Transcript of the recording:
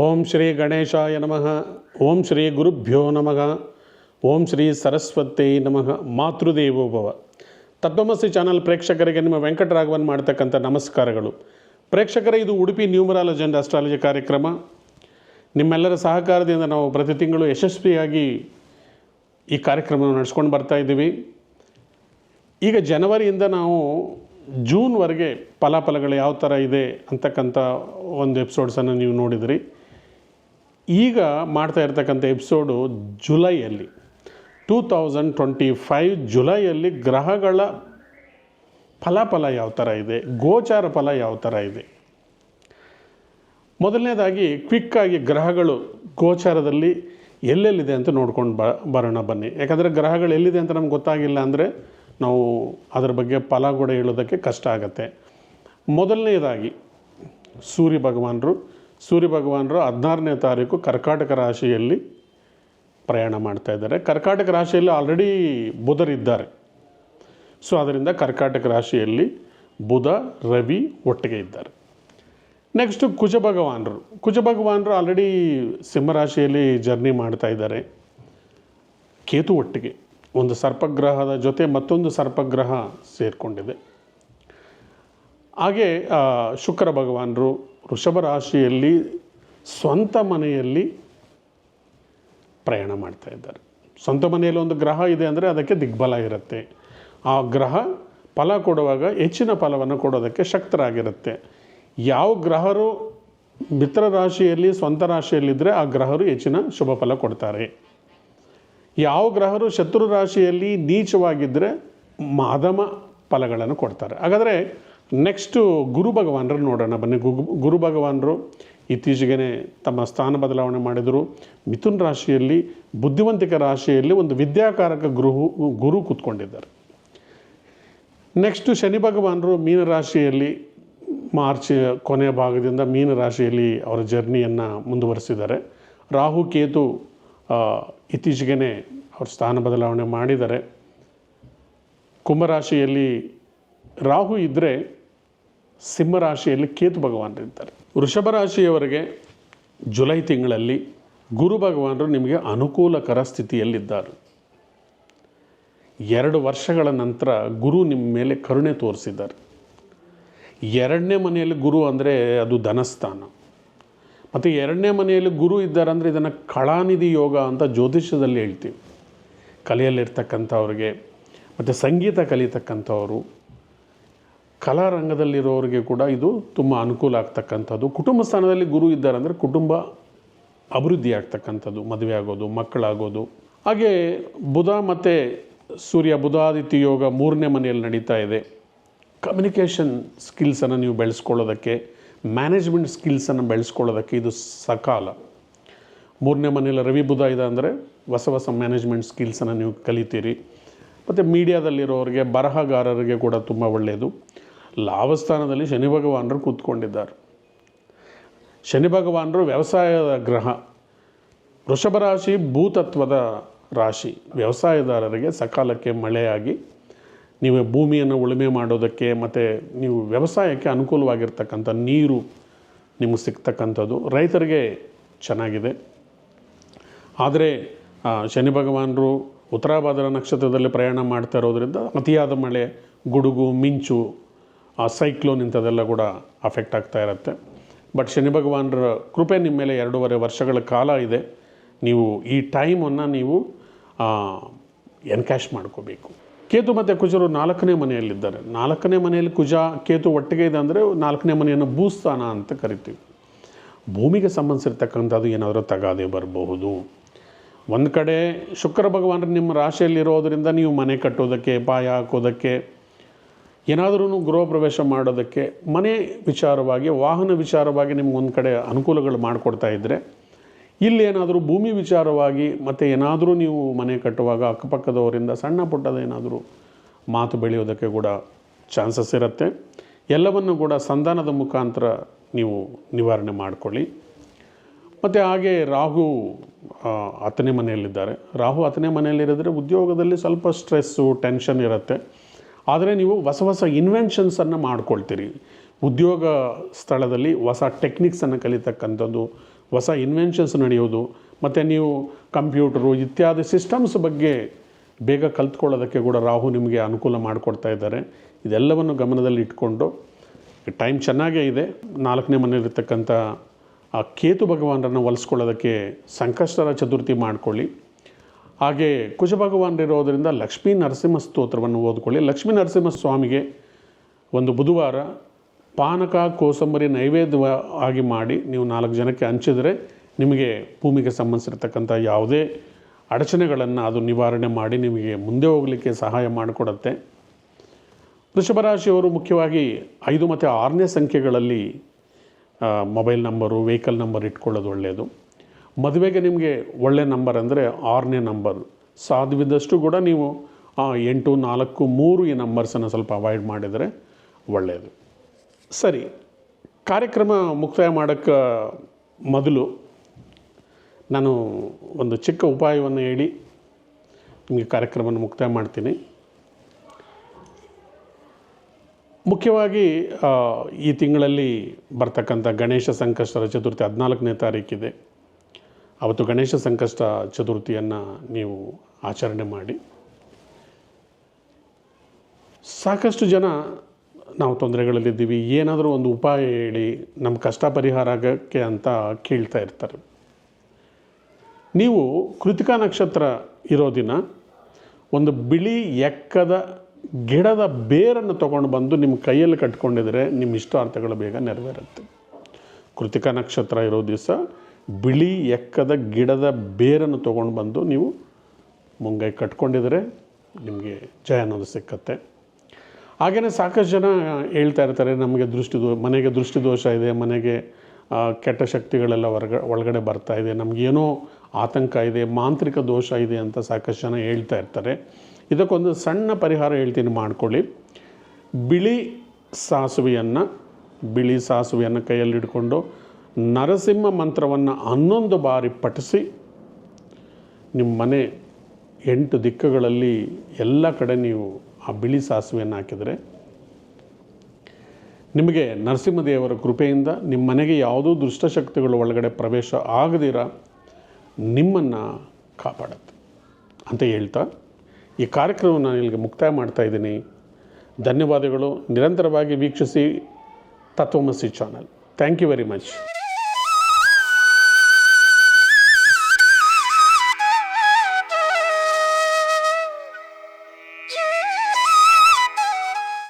ಓಂ ಶ್ರೀ ಗಣೇಶಾಯ ನಮಃ. ಓಂ ಶ್ರೀ ಗುರುಭ್ಯೋ ನಮಃ. ಓಂ ಶ್ರೀ ಸರಸ್ವತಿ ನಮಃ. ಮಾತೃದೇವೋಭವ ತತ್ವಮಸಿ ಚಾನಲ್ ಪ್ರೇಕ್ಷಕರಿಗೆ ನಿಮ್ಮ ವೆಂಕಟರಾಘವನ್ ಮಾಡ್ತಕ್ಕಂಥ ನಮಸ್ಕಾರಗಳು. ಪ್ರೇಕ್ಷಕರೇ, ಇದು ಉಡುಪಿ ನ್ಯೂಮರಾಲಜಿ ಅಂಡ್ ಅಸ್ಟ್ರಾಲಜಿ ಕಾರ್ಯಕ್ರಮ. ನಿಮ್ಮೆಲ್ಲರ ಸಹಕಾರದಿಂದ ನಾವು ಪ್ರತಿ ತಿಂಗಳು ಯಶಸ್ವಿಯಾಗಿ ಈ ಕಾರ್ಯಕ್ರಮವನ್ನು ನಡೆಸ್ಕೊಂಡು ಬರ್ತಾ ಇದ್ದೀವಿ. ಈಗ ಜನವರಿಯಿಂದ ನಾವು ಜೂನ್ವರೆಗೆ ಫಲಾಫಲಗಳು ಯಾವ ಥರ ಇದೆ ಅಂತಕ್ಕಂಥ ಒಂದು ಎಪಿಸೋಡ್ಸನ್ನು ನೀವು ನೋಡಿದ್ರಿ. ಈಗ ಮಾಡ್ತಾ ಇರ್ತಕ್ಕಂಥ ಎಪಿಸೋಡು ಜುಲೈಯಲ್ಲಿ ಟೂ ತೌಸಂಡ್ ಟ್ವೆಂಟಿ ಫೈವ್ ಜುಲೈಯಲ್ಲಿ ಗ್ರಹಗಳ ಫಲಾಫಲ ಯಾವ ಥರ ಇದೆ, ಗೋಚಾರ ಫಲ ಯಾವ ಥರ ಇದೆ. ಮೊದಲನೇದಾಗಿ ಕ್ವಿಕ್ಕಾಗಿ ಗ್ರಹಗಳು ಗೋಚಾರದಲ್ಲಿ ಎಲ್ಲೆಲ್ಲಿದೆ ಅಂತ ನೋಡ್ಕೊಂಡು ಬ, ಬರೋಣ ಬನ್ನಿ. ಯಾಕಂದರೆ ಗ್ರಹಗಳು ಎಲ್ಲಿದೆ ಅಂತ ನಮ್ಗೆ ಗೊತ್ತಾಗಿಲ್ಲ ಅಂದರೆ ನಾವು ಅದರ ಬಗ್ಗೆ ಫಲ ಕೂಡ ಹೇಳೋದಕ್ಕೆ ಕಷ್ಟ ಆಗುತ್ತೆ. ಮೊದಲನೇದಾಗಿ ಸೂರ್ಯ ಭಗವಾನರು ಸೂರ್ಯ ಭಗವಾನರು ಹದಿನಾರನೇ ತಾರೀಕು ಕರ್ಕಾಟಕ ರಾಶಿಯಲ್ಲಿ ಪ್ರಯಾಣ ಮಾಡ್ತಾ ಇದ್ದಾರೆ. ಕರ್ಕಾಟಕ ರಾಶಿಯಲ್ಲಿ ಆಲ್ರೆಡಿ ಬುಧರಿದ್ದಾರೆ ಸೊ ಅದರಿಂದ ಕರ್ಕಾಟಕ ರಾಶಿಯಲ್ಲಿ ಬುಧ, ರವಿ ಒಟ್ಟಿಗೆ ಇದ್ದಾರೆ. ನೆಕ್ಸ್ಟು ಕುಜ ಭಗವಾನರು ಕುಜ ಭಗವಾನರು ಆಲ್ರೆಡಿ ಸಿಂಹರಾಶಿಯಲ್ಲಿ ಜರ್ನಿ ಮಾಡ್ತಾ ಇದ್ದಾರೆ. ಕೇತು ಒಟ್ಟಿಗೆ ಒಂದು ಸರ್ಪಗ್ರಹದ ಜೊತೆ ಮತ್ತೊಂದು ಸರ್ಪಗ್ರಹ ಸೇರಿಕೊಂಡಿದೆ. ಹಾಗೆ ಶುಕ್ರ ಭಗವಾನರು ವೃಷಭ ರಾಶಿಯಲ್ಲಿ ಸ್ವಂತ ಮನೆಯಲ್ಲಿ ಪ್ರಯಾಣ ಮಾಡ್ತಾ ಇದ್ದಾರೆ. ಸ್ವಂತ ಮನೆಯಲ್ಲಿ ಒಂದು ಗ್ರಹ ಇದೆ ಅಂದರೆ ಅದಕ್ಕೆ ದಿಗ್ಬಲ ಇರುತ್ತೆ. ಆ ಗ್ರಹ ಫಲ ಕೊಡುವಾಗ ಹೆಚ್ಚಿನ ಫಲವನ್ನು ಕೊಡೋದಕ್ಕೆ ಶಕ್ತರಾಗಿರುತ್ತೆ. ಯಾವ ಗ್ರಹರು ಮಿತ್ರ ರಾಶಿಯಲ್ಲಿ, ಸ್ವಂತ ರಾಶಿಯಲ್ಲಿದ್ದರೆ ಆ ಗ್ರಹರು ಹೆಚ್ಚಿನ ಶುಭ ಫಲ ಕೊಡ್ತಾರೆ. ಯಾವ ಗ್ರಹರು ಶತ್ರು ರಾಶಿಯಲ್ಲಿ ನೀಚವಾಗಿದ್ದರೆ ಮಾಧಮ ಫಲಗಳನ್ನು ಕೊಡ್ತಾರೆ. ಹಾಗಾದರೆ ನೆಕ್ಸ್ಟು ಗುರು ಭಗವಾನರು ನೋಡೋಣ. ಬನ್ನಿ ಗುರು ಭಗವಾನರು ಇತ್ತೀಚೆಗೆ ತಮ್ಮ ಸ್ಥಾನ ಬದಲಾವಣೆ ಮಾಡಿದರು. ಮಿಥುನ್ ರಾಶಿಯಲ್ಲಿ, ಬುದ್ಧಿವಂತಿಕ ರಾಶಿಯಲ್ಲಿ ಒಂದು ವಿದ್ಯಾಕಾರಕ ಗುರು ಗುರು ಕೂತ್ಕೊಂಡಿದ್ದಾರೆ. ನೆಕ್ಸ್ಟು ಶನಿ ಭಗವಾನರು ಮೀನರಾಶಿಯಲ್ಲಿ ಮಾರ್ಚ್ ಕೊನೆಯ ಭಾಗದಿಂದ ಮೀನರಾಶಿಯಲ್ಲಿ ಅವರ ಜರ್ನಿಯನ್ನು ಮುಂದುವರಿಸಿದ್ದಾರೆ. ರಾಹು, ಕೇತು ಇತ್ತೀಚೆಗೆ ಅವ್ರ ಸ್ಥಾನ ಬದಲಾವಣೆ ಮಾಡಿದ್ದಾರೆ. ಕುಂಭರಾಶಿಯಲ್ಲಿ ರಾಹು ಇದ್ದರೆ ಸಿಂಹರಾಶಿಯಲ್ಲಿ ಕೇತು ಭಗವಾನರಿದ್ದಾರೆ ವೃಷಭ ರಾಶಿಯವರಿಗೆ ಜುಲೈ ತಿಂಗಳಲ್ಲಿ ಗುರು ಭಗವಾನರು ನಿಮಗೆ ಅನುಕೂಲಕರ ಸ್ಥಿತಿಯಲ್ಲಿದ್ದಾರೆ. ಎರಡು ವರ್ಷಗಳ ನಂತರ ಗುರು ನಿಮ್ಮ ಮೇಲೆ ಕರುಣೆ ತೋರಿಸಿದ್ದಾರೆ. ಎರಡನೇ ಮನೆಯಲ್ಲಿ ಗುರು ಅಂದರೆ ಅದು ಧನಸ್ಥಾನ. ಮತ್ತು ಎರಡನೇ ಮನೆಯಲ್ಲಿ ಗುರು ಇದ್ದಾರೆ ಅಂದರೆ ಇದನ್ನು ಕಳಾನಿಧಿ ಯೋಗ ಅಂತ ಜ್ಯೋತಿಷ್ಯದಲ್ಲಿ ಹೇಳ್ತೀವಿ. ಕಲೆಯಲ್ಲಿರ್ತಕ್ಕಂಥವ್ರಿಗೆ, ಮತ್ತು ಸಂಗೀತ ಕಲಿತಕ್ಕಂಥವರು ಕಲಾರಂಗದಲ್ಲಿರೋರಿಗೆ ಕೂಡ ಇದು ತುಂಬ ಅನುಕೂಲ ಆಗ್ತಕ್ಕಂಥದ್ದು. ಕುಟುಂಬ ಸ್ಥಾನದಲ್ಲಿ ಗುರು ಇದ್ದಾರೆ ಅಂದರೆ ಕುಟುಂಬ ಅಭಿವೃದ್ಧಿ ಆಗ್ತಕ್ಕಂಥದ್ದು ಮದುವೆ ಆಗೋದು, ಮಕ್ಕಳಾಗೋದು. ಹಾಗೆ ಬುಧ ಮತ್ತು ಸೂರ್ಯ ಬುಧಾದಿತ್ಯ ಯೋಗ ಮೂರನೇ ಮನೆಯಲ್ಲಿ ನಡೀತಾ ಇದೆ. ಕಮ್ಯುನಿಕೇಷನ್ ಸ್ಕಿಲ್ಸನ್ನು ನೀವು ಬೆಳೆಸ್ಕೊಳ್ಳೋದಕ್ಕೆ ಮ್ಯಾನೇಜ್ಮೆಂಟ್ ಸ್ಕಿಲ್ಸನ್ನು ಬೆಳೆಸ್ಕೊಳ್ಳೋದಕ್ಕೆ ಇದು ಸಕಾಲ. ಮೂರನೇ ಮನೆಯಲ್ಲಿ ರವಿ ಬುಧ ಇದೆ ಅಂದರೆ ಹೊಸ ಹೊಸ ಮ್ಯಾನೇಜ್ಮೆಂಟ್ ಸ್ಕಿಲ್ಸನ್ನು ನೀವು ಕಲಿತೀರಿ. ಮತ್ತು ಮೀಡಿಯಾದಲ್ಲಿರೋರಿಗೆ ಬರಹಗಾರರಿಗೆ ಕೂಡ ತುಂಬ ಒಳ್ಳೆಯದು ಲಾಭಸ್ಥಾನದಲ್ಲಿ ಶನಿ ಭಗವಾನರು ಕೂತ್ಕೊಂಡಿದ್ದಾರೆ. ಶನಿ ಭಗವಾನರು ವ್ಯವಸಾಯದ ಗ್ರಹ. ವೃಷಭ ರಾಶಿ ಭೂತತ್ವದ ರಾಶಿ. ವ್ಯವಸಾಯದಾರರಿಗೆ ಸಕಾಲಕ್ಕೆ ಮಳೆಯಾಗಿ ನೀವು ಭೂಮಿಯನ್ನು ಉಳುಮೆ ಮಾಡೋದಕ್ಕೆ ಮತ್ತು ನೀವು ವ್ಯವಸಾಯಕ್ಕೆ ಅನುಕೂಲವಾಗಿರ್ತಕ್ಕಂಥ ನೀರು ನಿಮಗೆ ಸಿಗ್ತಕ್ಕಂಥದ್ದು. ರೈತರಿಗೆ ಚೆನ್ನಾಗಿದೆ. ಆದರೆ ಶನಿ ಭಗವಾನರು ಉತ್ತರಾಭಾದ್ರ ನಕ್ಷತ್ರದಲ್ಲಿ ಪ್ರಯಾಣ ಮಾಡ್ತಾ ಇರೋದರಿಂದ ಅತಿಯಾದ ಮಳೆ, ಗುಡುಗು, ಮಿಂಚು ಆ ಸೈಕ್ಲೋನ್ ಇಂಥದ್ದೆಲ್ಲ ಕೂಡ ಅಫೆಕ್ಟ್ ಆಗ್ತಾ ಇರುತ್ತೆ. ಬಟ್ ಶನಿ ಭಗವಾನರ ಕೃಪೆ ನಿಮ್ಮ ಮೇಲೆ ಎರಡೂವರೆ ವರ್ಷಗಳ ಕಾಲ ಇದೆ. ನೀವು ಈ ಟೈಮನ್ನು ನೀವು ಎನ್ಕ್ಯಾಶ್ ಮಾಡ್ಕೋಬೇಕು. ಕೇತು ಮತ್ತು ಕುಜರು ನಾಲ್ಕನೇ ಮನೆಯಲ್ಲಿದ್ದಾರೆ. ನಾಲ್ಕನೇ ಮನೆಯಲ್ಲಿ ಕುಜ, ಕೇತು ಒಟ್ಟಿಗೆ ಇದೆ ಅಂದರೆ ನಾಲ್ಕನೇ ಮನೆಯನ್ನು ಭೂಸ್ಥಾನ ಅಂತ ಕರಿತೀವಿ. ಭೂಮಿಗೆ ಸಂಬಂಧಿಸಿರ್ತಕ್ಕಂಥದ್ದು ಏನಾದರೂ ತಗಾದೆ ಬರಬಹುದು. ಒಂದು ಕಡೆ ಶುಕ್ರ ಭಗವಾನರು ನಿಮ್ಮ ರಾಶಿಯಲ್ಲಿರೋದರಿಂದ ನೀವು ಮನೆ ಕಟ್ಟೋದಕ್ಕೆ, ಪಾಯ ಹಾಕೋದಕ್ಕೆ ಏನಾದರೂ ಗೃಹ ಪ್ರವೇಶ ಮಾಡೋದಕ್ಕೆ ಮನೆ ವಿಚಾರವಾಗಿ, ವಾಹನ ವಿಚಾರವಾಗಿ ನಿಮ್ಗೊಂದು ಕಡೆ ಅನುಕೂಲಗಳು ಮಾಡಿಕೊಡ್ತಾ ಇದ್ದರೆ ಇಲ್ಲಿ ಏನಾದರೂ ಭೂಮಿ ವಿಚಾರವಾಗಿ ಮತ್ತು ಏನಾದರೂ ನೀವು ಮನೆ ಕಟ್ಟುವಾಗ ಅಕ್ಕಪಕ್ಕದವರಿಂದ ಸಣ್ಣ ಪುಟ್ಟದ ಏನಾದರೂ ಮಾತು ಬೆಳೆಯೋದಕ್ಕೆ ಕೂಡ ಚಾನ್ಸಸ್ ಇರುತ್ತೆ. ಎಲ್ಲವನ್ನು ಕೂಡ ಸಂಧಾನದ ಮುಖಾಂತರ ನೀವು ನಿವಾರಣೆ ಮಾಡಿಕೊಳ್ಳಿ. ಮತ್ತು ಹಾಗೆ ರಾಹು ಹತ್ತನೇ ಮನೆಯಲ್ಲಿದ್ದಾರೆ. ರಾಹು ಹತ್ತನೇ ಮನೆಯಲ್ಲಿರಿದ್ರೆ ಉದ್ಯೋಗದಲ್ಲಿ ಸ್ವಲ್ಪ ಸ್ಟ್ರೆಸ್ಸು, ಟೆನ್ಷನ್ ಇರುತ್ತೆ. ಆದರೆ ನೀವು ಹೊಸ ಹೊಸ ಇನ್ವೆನ್ಷನ್ಸನ್ನು ಮಾಡ್ಕೊಳ್ತೀರಿ. ಉದ್ಯೋಗ ಸ್ಥಳದಲ್ಲಿ ಹೊಸ ಟೆಕ್ನಿಕ್ಸನ್ನು ಕಲಿತಕ್ಕಂಥದ್ದು, ಹೊಸ ಇನ್ವೆನ್ಷನ್ಸ್ ನಡೆಯೋದು, ಮತ್ತು ನೀವು ಕಂಪ್ಯೂಟರು ಇತ್ಯಾದಿ ಸಿಸ್ಟಮ್ಸ್ ಬಗ್ಗೆ ಬೇಗ ಕಲ್ತ್ಕೊಳ್ಳೋದಕ್ಕೆ ಕೂಡ ರಾಹು ನಿಮಗೆ ಅನುಕೂಲ ಮಾಡಿಕೊಡ್ತಾ ಇದ್ದಾರೆ. ಇದೆಲ್ಲವನ್ನು ಗಮನದಲ್ಲಿ ಇಟ್ಕೊಂಡು ಟೈಮ್ ಚೆನ್ನಾಗೇ ಇದೆ. ನಾಲ್ಕನೇ ಮನೆಯಲ್ಲಿರ್ತಕ್ಕಂಥ ಆ ಕೇತು ಭಗವಾನರನ್ನು ಒಲಿಸ್ಕೊಳ್ಳೋದಕ್ಕೆ ಸಂಕಷ್ಟರ ಚತುರ್ಥಿ ಮಾಡಿಕೊಳ್ಳಿ. ಹಾಗೆ ಕುಜ ಭಗವಾನರಿರೋದರಿಂದ ಲಕ್ಷ್ಮೀ ನರಸಿಂಹ ಸ್ತೋತ್ರವನ್ನು ಓದ್ಕೊಳ್ಳಿ. ಲಕ್ಷ್ಮೀ ನರಸಿಂಹ ಸ್ವಾಮಿಗೆ ಒಂದು ಬುಧವಾರ ಪಾನಕ, ಕೋಸಂಬರಿ ನೈವೇದ್ಯ ಆಗಿ ಮಾಡಿ ನೀವು ನಾಲ್ಕು ಜನಕ್ಕೆ ಹಂಚಿದರೆ ನಿಮಗೆ ಭೂಮಿಗೆ ಸಂಬಂಧಿಸಿರ್ತಕ್ಕಂಥ ಯಾವುದೇ ಅಡಚಣೆಗಳನ್ನು ಅದು ನಿವಾರಣೆ ಮಾಡಿ ನಿಮಗೆ ಮುಂದೆ ಹೋಗಲಿಕ್ಕೆ ಸಹಾಯ ಮಾಡಿಕೊಡತ್ತೆ. ವೃಷಭರಾಶಿಯವರು ಮುಖ್ಯವಾಗಿ ಐದು ಮತ್ತು ಆರನೇ ಸಂಖ್ಯೆಗಳಲ್ಲಿ ಮೊಬೈಲ್ ನಂಬರು, ವೆಹಿಕಲ್ ನಂಬರ್ ಇಟ್ಕೊಳ್ಳೋದು ಒಳ್ಳೆಯದು ಮದುವೆಗೆ ನಿಮಗೆ ಒಳ್ಳೆ ನಂಬರ್ ಅಂದರೆ ಆರನೇ ನಂಬರ್ ಸಾಧ್ಯವಿದ್ದಷ್ಟು ಕೂಡ ನೀವು ಎಂಟು, ನಾಲ್ಕು, ಮೂರು ಈ ನಂಬರ್ಸನ್ನು ಸ್ವಲ್ಪ ಅವಾಯ್ಡ್ ಮಾಡಿದರೆ ಒಳ್ಳೆಯದು ಸರಿ, ಕಾರ್ಯಕ್ರಮ ಮುಕ್ತಾಯ ಮಾಡೋಕ್ಕೆ ಮೊದಲು ನಾನು ಒಂದು ಚಿಕ್ಕ ಉಪಾಯವನ್ನು ಹೇಳಿ ನಿಮಗೆ ಕಾರ್ಯಕ್ರಮವನ್ನು ಮುಕ್ತಾಯ ಮಾಡ್ತೀನಿ. ಮುಖ್ಯವಾಗಿ ಈ ತಿಂಗಳಲ್ಲಿ ಬರ್ತಕ್ಕಂಥ ಗಣೇಶ ಸಂಕಷ್ಟರ ಚತುರ್ಥಿ ಹದಿನಾಲ್ಕನೇ ತಾರೀಕಿದೆ. ಅವತ್ತು ಗಣೇಶ ಸಂಕಷ್ಟ ಚತುರ್ಥಿಯನ್ನು ನೀವು ಆಚರಣೆ ಮಾಡಿ. ಸಾಕಷ್ಟು ಜನ ನಾವು ತೊಂದರೆಗಳಲ್ಲಿದ್ದೀವಿ. ಏನಾದರೂ ಒಂದು ಉಪಾಯ ಹೇಳಿ ನಮ್ಮ ಕಷ್ಟ ಪರಿಹಾರ ಆಗೋಕ್ಕೆ ಅಂತ ಕೇಳ್ತಾ ಇರ್ತಾರೆ. ನೀವು ಕೃತಿಕಾ ನಕ್ಷತ್ರ ಇರೋ ದಿನ ಒಂದು ಬಿಳಿ ಎಕ್ಕದ ಗಿಡದ ಬೇರನ್ನು ತೊಗೊಂಡು ಬಂದು ನಿಮ್ಮ ಕೈಯಲ್ಲಿ ಕಟ್ಕೊಂಡಿದ್ರೆ ನಿಮ್ಮ ಇಷ್ಟಾರ್ಥಗಳು ಬೇಗ ನೆರವೇರುತ್ತೆ. ಕೃತಿಕಾ ನಕ್ಷತ್ರ ಇರೋ ದಿವಸ ಬಿಳಿ ಎಕ್ಕದ ಗಿಡದ ಬೇರನ್ನು ತೊಗೊಂಡು ಬಂದು ನೀವು ಮುಂಗೈ ಕಟ್ಕೊಂಡಿದ್ರೆ ನಿಮಗೆ ಜಯ ಅನ್ನೋದು ಸಿಕ್ಕತ್ತೆ. ಹಾಗೆಯೇ ಸಾಕಷ್ಟು ಜನ ಹೇಳ್ತಾ ಇರ್ತಾರೆ, ನಮಗೆ ದೃಷ್ಟಿ ದೋ, ಮನೆಗೆ ದೃಷ್ಟಿ ದೋಷ ಇದೆ, ಮನೆಗೆ ಕೆಟ್ಟ ಶಕ್ತಿಗಳೆಲ್ಲ ಹೊರಗ ಒಳಗಡೆ ಬರ್ತಾ ಇದೆ ನಮಗೇನೋ ಆತಂಕ ಇದೆ, ಮಾಂತ್ರಿಕ ದೋಷ ಇದೆ ಅಂತ ಸಾಕಷ್ಟು ಜನ ಹೇಳ್ತಾ ಇರ್ತಾರೆ. ಇದಕ್ಕೊಂದು ಸಣ್ಣ ಪರಿಹಾರ ಹೇಳ್ತೀನಿ ಮಾಡ್ಕೊಳ್ಳಿ. ಬಿಳಿ ಸಾಸುವೆಯನ್ನು ಬಿಳಿ ಸಾಸುವೆಯನ್ನು ಕೈಯಲ್ಲಿ ಹಿಡ್ಕೊಂಡು ನರಸಿಂಹ ಮಂತ್ರವನ್ನು ಹನ್ನೊಂದು ಬಾರಿ ಪಠಿಸಿ ನಿಮ್ಮ ಮನೆ ಎಂಟು ದಿಕ್ಕುಗಳಲ್ಲಿ ಎಲ್ಲ ಕಡೆ ನೀವು ಆ ಬಿಳಿ ಸಾಸಿವೆಯನ್ನು ಹಾಕಿದರೆ ನಿಮಗೆ ನರಸಿಂಹದೇವರ ಕೃಪೆಯಿಂದ ನಿಮ್ಮ ಮನೆಗೆ ಯಾವುದೂ ದುಷ್ಟಶಕ್ತಿಗಳು ಒಳಗಡೆ ಪ್ರವೇಶ ಆಗದಿರ ನಿಮ್ಮನ್ನು ಕಾಪಾಡುತ್ತೆ ಅಂತ ಹೇಳ್ತಾ ಈ ಕಾರ್ಯಕ್ರಮವನ್ನು ನಾನು ಇಲ್ಲಿಗೆ ಮುಕ್ತಾಯ ಮಾಡ್ತಾ ಇದ್ದೀನಿ. ಧನ್ಯವಾದಗಳು. ನಿರಂತರವಾಗಿ ವೀಕ್ಷಿಸಿ Tatvamasi channel. Thank you very much